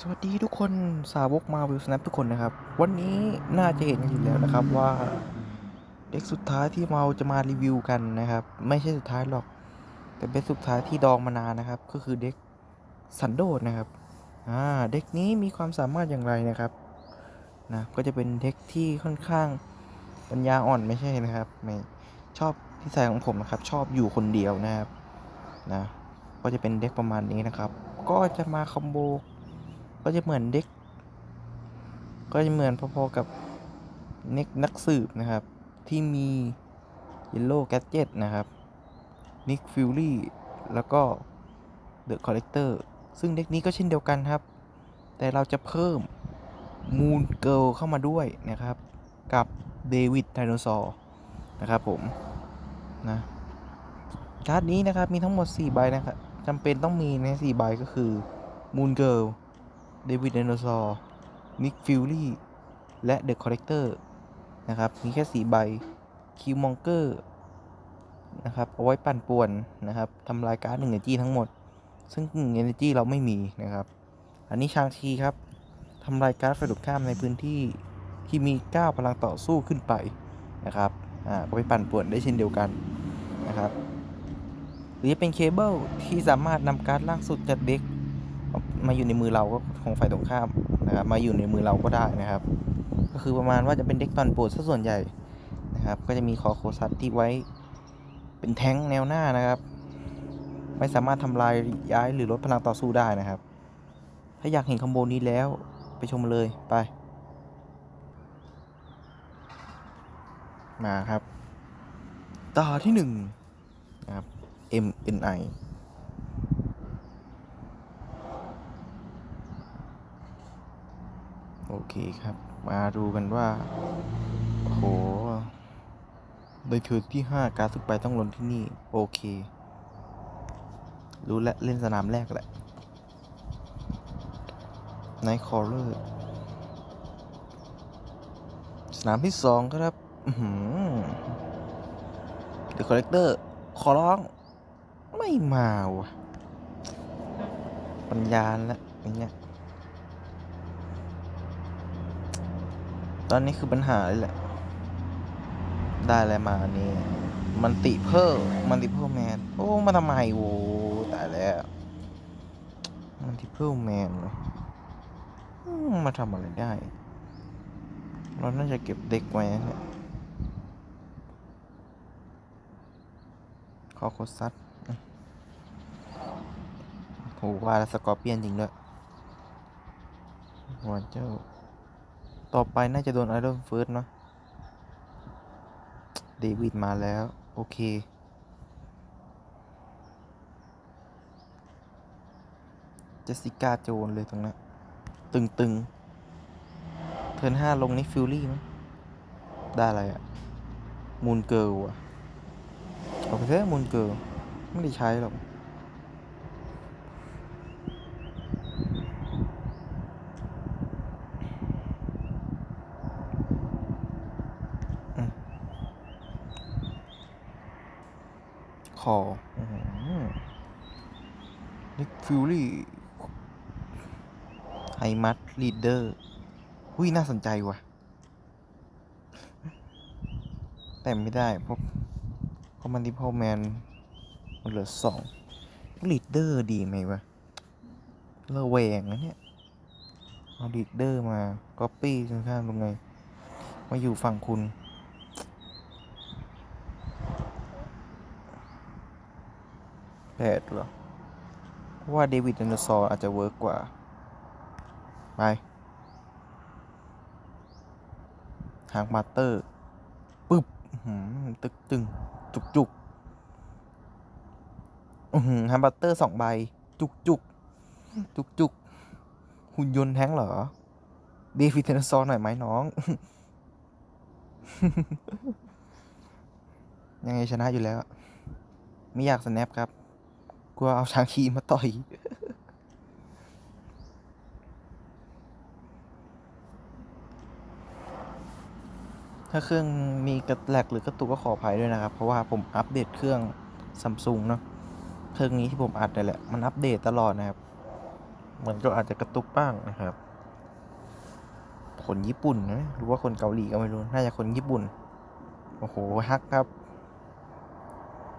สวัสดีทุกคนสาวกมาวิลสแนปทุกคนนะครับ วันนี้น่าจะเห็นกันอยู่แล้วนะครับว่าเด็กสุดท้ายที่เราจะมารีวิวกันนะครับ ไม่ใช่สุดท้ายหรอก แต่เป็นสุดท้ายที่ดองมานานนะครับ ก็คือเด็กสันโดษนะครับอ่าเด็กนี้มีความสามารถอย่างไรนะครับนะก็จะเป็นเด็กที่ค่อนข้างปัญญาอ่อนไม่ใช่นะครับไม่ชอบที่ใส่ของผมนะครับ ชอบอยู่คนเดียวนะครับนะก็จะเป็นเด็กประมาณนี้นะครับ ก็จะมาคอมโบ ก็จะเหมือนเด็ก ก็จะเหมือนพอๆกับเน็กนักสืบนะครับ ที่มี Yellow Gadget นะครับ Nick Fury แล้วก็ The Collector ซึ่งเด็กนี้ก็เช่นเดียวกันครับ แต่เราจะเพิ่ม Moon Girl เข้ามาด้วยนะครับ กับเดวิดไดโนเสาร์นะครับผมนะการ์ดนี้นะครับมีทั้งหมด 4 ใบนะครับจำเป็นต้องมีใน 4 ใบก็คือ Moon Girl เเดวิดไดโนเสาร์นิกฟิลลี่และเดอะคอ l เลกเตอร์นะครับ มีแค่สีใบ คิวมองเกอร์นะครับ เอาไว้ปั่นป่วนนะครับทำลายการ์ดหนึ่งเอเจีทั้งหมด ซึ่งเอเนจีเราไม่มีนะครับ อันนี้ชางชีครับทำลายการ์ดฝ่ายตรงข้ามในพื้นที่ที่มี 9 พลังต่อสู้ขึ้นไปนะครับ อ่าก็ไปปั่นป่วนได้เช่นเดียวกันนะครับ หรือจะเป็นเคเบิลที่สามารถนำการ์ดล่างสุดจากเด็ก มาอยู่ในมือเราก็ของฝ่ายตรงข้ามนะครับมาอยู่ในมือเราก็ได้นะครับ ก็คือประมาณว่าจะเป็นเด็กตอนโปรดซะส่วนใหญ่นะครับ ก็จะมีคอโคซัตที่ไว้เป็นแท้งแนวหน้านะครับ ไม่สามารถทำลายย้ายหรือลดพลังต่อสู้ได้นะครับ ถ้าอยากเห็นคอมโบนี้แล้วไปชมเลยไป มาครับ ต่อที่หนึ่งนะครับ MNI โอเคครับ มาดูกันว่า โอ้โหในเทิร์ที่ 5 การดทุกใบต้องลงที่นี่ โอเค รู้และเล่นสนามแรกแหละไนท์คอร์เลอร์สนามที่ 2 ครับเดอะคอลเลกเตอร์ ขอร้อง ไม่มาว่ะปัญญาและอย่างเงี้ย ตอนนี้คือปัญหาเลยแหละ ได้อะไรมาอันนี้มันติเพิ่มมันติเพิ่มแมน โอ้ มาทำไมโว้ตายแล้ว มันติเพิ่มแมนเลยมาทำอะไรได้ เราน่าจะเก็บเด็กไว้นะเนี่ยขอโคซัดโหว่าแล้วสกอร์เปียนจริงด้วยวอนเจ้า ต่อไปน่าจะโดนไอรอนเฟิร์สเนาะเดวิดมาแล้ว โอเค เจสสิก้าโจนเลยตรงนั้น ตึงๆ เทิร์นห้าลงนี่ฟิลลี่มั้งได้อะไรอะมูนเกิลอะเอาไปเถอะมูนเกิลไม่ได้ใช้หรอก อนิกฟิลลี่ไฮมัดลีดเดอร์หุ้ยน่าสนใจว่ะ แต่ไม่ได้เพราะเพราะมันที่พ่อแมน มันเหลือสองลีดเดอร์ดีไหมวะระแวงนะเนี่ยเอาลีดเดอร์มาก๊อปปี้ข้างๆตรงไง มาอยู่ฝั่งคุณ แปดเหรอ ว่าเดวิดไดโนเสาร์อาจจะเวิร์กกว่า ไปหางมาเตอร์ปึ๊บตึกตึง จุกจุกหือฮางบัตเตอร์สองใบ จุกจุกจุกจุกหุ่นยนต์แท้งเหรอ เดวิดไดโนเสาร์หน่อยไหมน้อง ยังไงชนะอยู่แล้ว ไม่อยากสแนปครับ กลัวเอาชางคีมาต่อยถ้าเครื่องมีกระแลกหรือกระตุกก็ขออภัยด้วยนะครับ เพราะว่าผมอัปเดตเครื่องซัมซุงเนาะเครื่องนี้ที่ผมอัดนี่แหละ มันอัปเดตตลอดนะครับ มันก็อาจจะกระตุกบ้างนะครับ คนญี่ปุ่นนะหรือว่าคนเกาหลีก็ไม่รู้ น่าจะคนญี่ปุ่น โอ้โหฮักครับ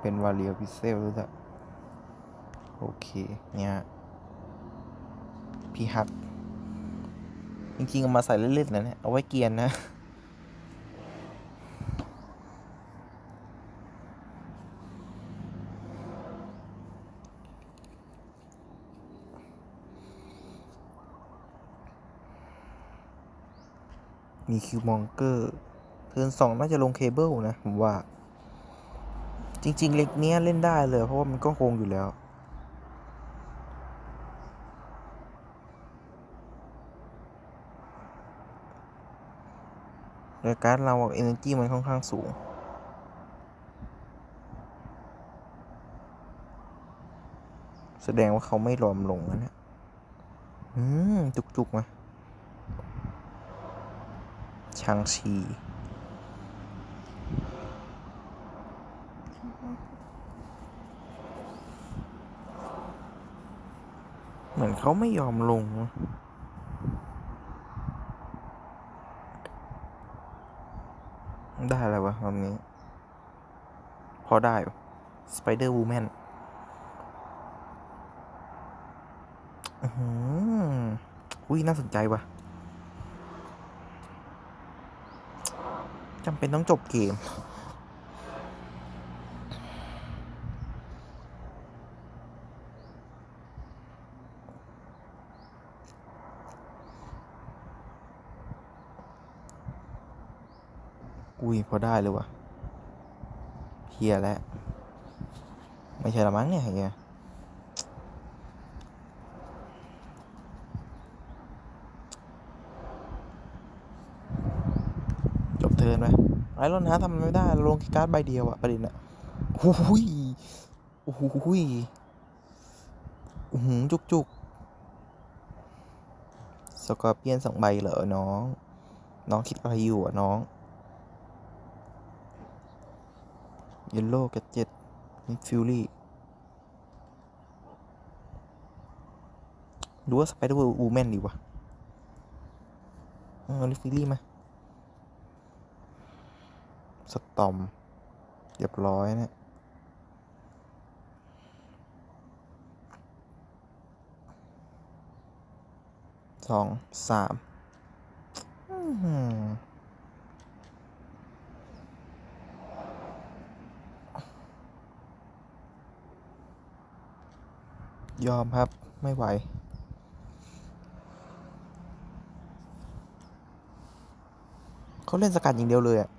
เป็นวาเลียพิเซลด้วย โอเคเนี่ยพี่ฮักจริงๆเอามาใส่เล่นๆนะเนี่ยเอาไว้เกียนนะมีคิวมองเกอร์เทิร์นสองน่าจะลงเคเบิลนะ ผมว่า จริง ๆ เล็กเนี้ยเล่นได้เลย เพราะว่ามันก็โคงอยู่แล้ว แต่การ์ดเราเอเนจีมันค่อนข้างสูง แสดงว่าเขาไม่รอมลงนะเนี่ยอืม จุกๆมาชางชีเหมือนเขาไม่ยอมลงนะได้อะไรวะรอบนี้ พ อได้สไปเดอร์วูแมนอุ้ยน่าสนใจว่ะจำเป็นต้องจบเกม อุ้ย พอได้เลยว่ะ เฮียแล้ว ไม่ใช่ละมั้งเนี่ยเฮียจบเทินไปไอรอนฮาทำไม่ได้ลงคีการ์ดใบเดียวอะประเด็นอะโอ้โหยโอ้โหจุกจุกสกอร์เปียนสองใบเหรอน้อง น้องคิดอะไรอยู่อะน้อง เยลโล่ก a เจ็ดมิดฟิลลี่ดูว่าสไปเดอร์วูแมนดีวะเอาลิฟิลลี่มาสตอมเรียบร้อยเนะี่ยสองสามอื้อหือ ยอมครับ ไม่ไหว เขาเล่นสกัดอย่างเดียวเลยอะ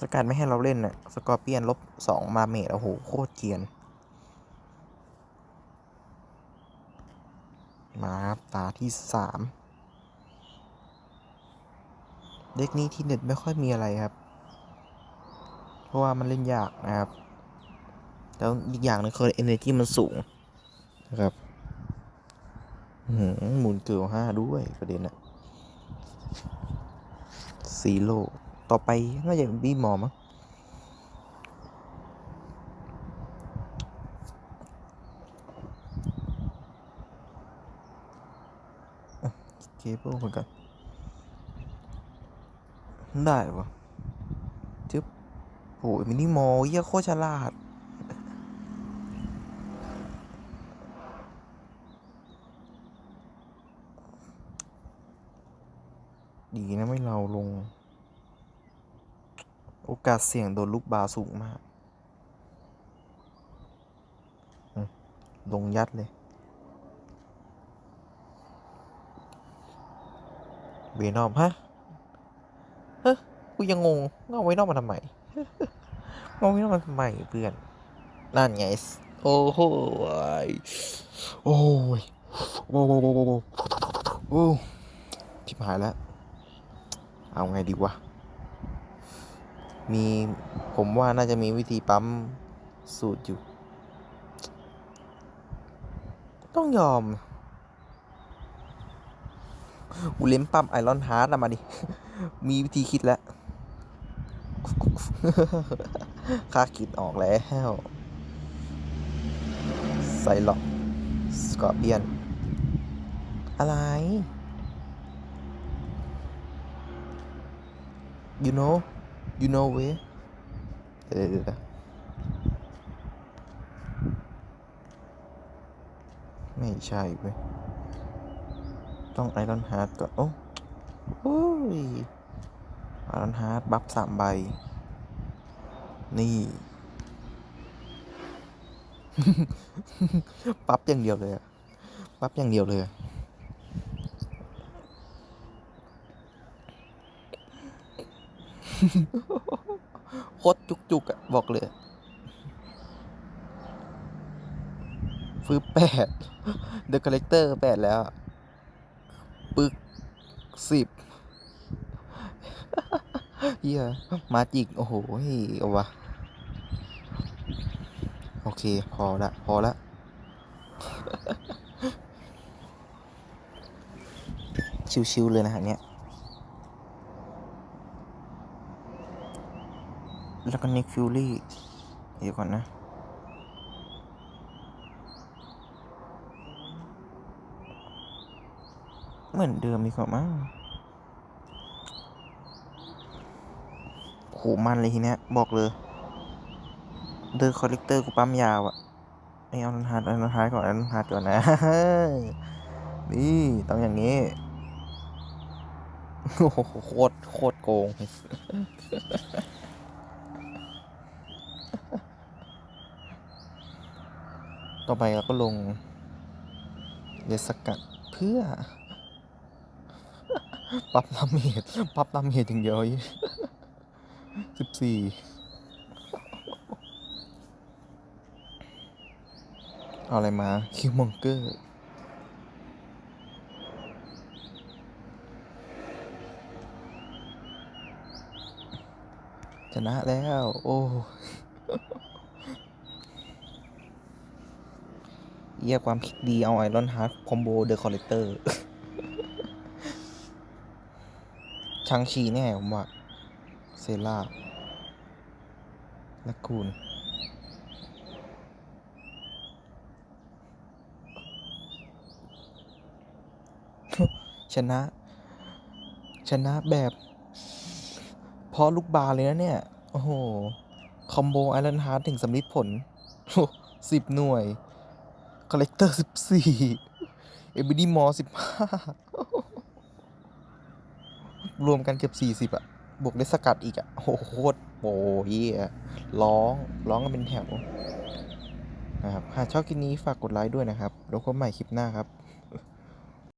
สกัดไม่ให้เราเล่นอะสกอร์เปียนลบสองมาเมดโอ้โห โคตรเกียน มาครับ ตาที่สามเด็กนี้ที่เน็ตไม่ค่อยมีอะไรครับ เพราะว่ามันเล่นยากนะครับ แล้วอีกอย่างนึงคือ energy มันสูงนะครับหหมุนเกลียวห้าด้วยประเด็นอะซีโร่ต่อไปน่าจะบีมอมั้งอะเคเบิลเหมือนกัน ได้ปะจึ๊บโอ้ยมินิมอลเยี่ยโคตรฉลาด ดีนะไม่เราลง โอกาสเสี่ยงโดนลูกบาสูงมาก ลงยัดเลย เวนอมฮะเฮ้กูยังงงเอาไว้นอกมาทำไมเอาไว้นอกมาทำไมเพื่อน นั่นไง โอ้โหโอ้ยโอ้โหโอ้โหโอ้โหโอ้ชิบหายแล้ว เอาไงดีวะ มีผมว่าน่าจะมีวิธีปั๊มสูตรอยู่ ต้องยอมอูเล็มปั๊มไอรอนฮาร์ดมาดิ มีวิธีคิดแล้วค่าคิดออกแล้วใส่หลอกสกอร์เปียน อะไร you know you know way เดี๋ยวเดี๋ยวเดี๋ยวไม่ใช่เว้ย ต้องไอรอนฮาร์ดก่อน โอ้โอ้ยไอรอนฮาร์ดบัฟสามใบ นี่ปั๊บอย่างเดียวเลยอะปั๊บอย่างเดียวเลยอะ โคตรจุกๆอะบอกเลยฟื้นแปดเดอะคาแรคเตอร์แปดแล้ว ปึกสิบเฮียมาจิก โอ้โหเอาวะ โอเค พอละ พอละชิวๆเลยนะฮะเนี่ย แล้วก็นิกฟิลลี่เดี๋ยวก่อนนะ เหมือนเดิมดีกว่ามั้งโหมันเลยทีเนี้ย บอกเลย เดอร์คอลเลกเตอร์กูปั๊มยาวอะไม่เอาลันฮาร์ดเอาลันฮาร์ดก่อนเอาลันฮาร์ดก่อนนะ นี่ต้องอย่างนี้โหโคตรโคตรโกง ต่อไปเราก็ลงเดสกัดเพื่อ ปรับลำเหตุปรับลำเหตุอย่างเดียวสิบสี่เอาอะไรมา คิวมองเกอร์ ชนะแล้ว โอ้ เยี่ยความคิดดีเอาไอรอนฮาร์ดคอมโบเดอะคอลเลกเตอร์ชังชีแน่ผมว่า เซล่าและคูณชนะ ชนะแบบเพราะลูกบาเลยนะเนี่ย โอ้โห คอมโบไอรอนฮาร์ดถึงสำลิดผลสิบหน่วย คอลเลกเตอร์สิบสี่เอบิดี้มอสิบห้ารวมกันเกือบสี่สิบอะบวกได้สกัดอีกอะโอ้โหโคตรโอ้ยเหี้ยร้องร้องกันเป็นแถวนะครับหากชอบคลิปนี้ฝากกดไลค์ด้วยนะครับ แล้วพบกันใหม่คลิปหน้าครับ